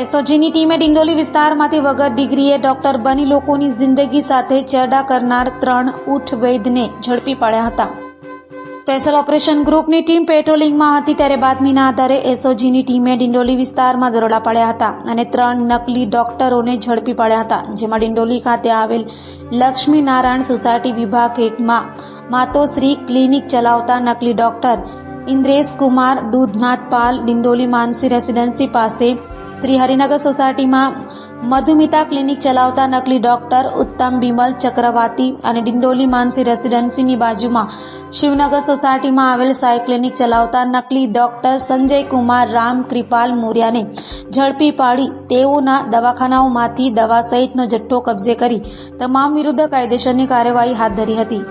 એસઓજીની ટીમે ડિંડોલી વિસ્તારમાંથી વગર ડિગ્રીએ ડોક્ટર બની લોકોની જિંદગી સાથે ચેડા કરનાર ત્રણ ઊઠ વૈદને ઝડપી પાડ્યા હતા. સ્પેશિયલ ઓપરેશન ગ્રુપની ટીમ પેટ્રોલિંગમાં હતી ત્યારે બાતમીના આધારે એસઓજીની ટીમે ડિંડોલી વિસ્તારમાં દરોડા પાડ્યા હતા અને ત્રણ નકલી ડોક્ટરોને ઝડપી પાડ્યા હતા, જેમાં ડિંડોલી ખાતે આવેલ લક્ષ્મી નારાયણ સોસાયટી વિભાગ એકમાં માતોશ્રી ક્લિનિક ચલાવતા નકલી ડોક્ટર ઇન્દ્રેશ કુમાર દૂધનાથ પાલ ડિંડોલી માનસી રેસિડેન્સી પાસે શ્રી હરિનગર સોસાયટીમાં મધુમિતા ક્લિનિક ચલાવતા નકલી ડોક્ટર ઉત્તમ બિમલ ચક્રવાતી અને ડિંડોલી માનસી રેસિડેન્સીની બાજુમાં શિવનગર સોસાયટીમાં આવેલ સાય ક્લિનિક ચલાવતા નકલી ડોક્ટર સંજય કુમાર રામ કૃપાલ મોર્યાને ઝડપી પાડી તેઓના દવાખાનાઓમાંથી દવા સહિતનો જથ્થો કબજે કરી તમામ વિરુદ્ધ કાયદેસરની કાર્યવાહી હાથ ધરી હતી.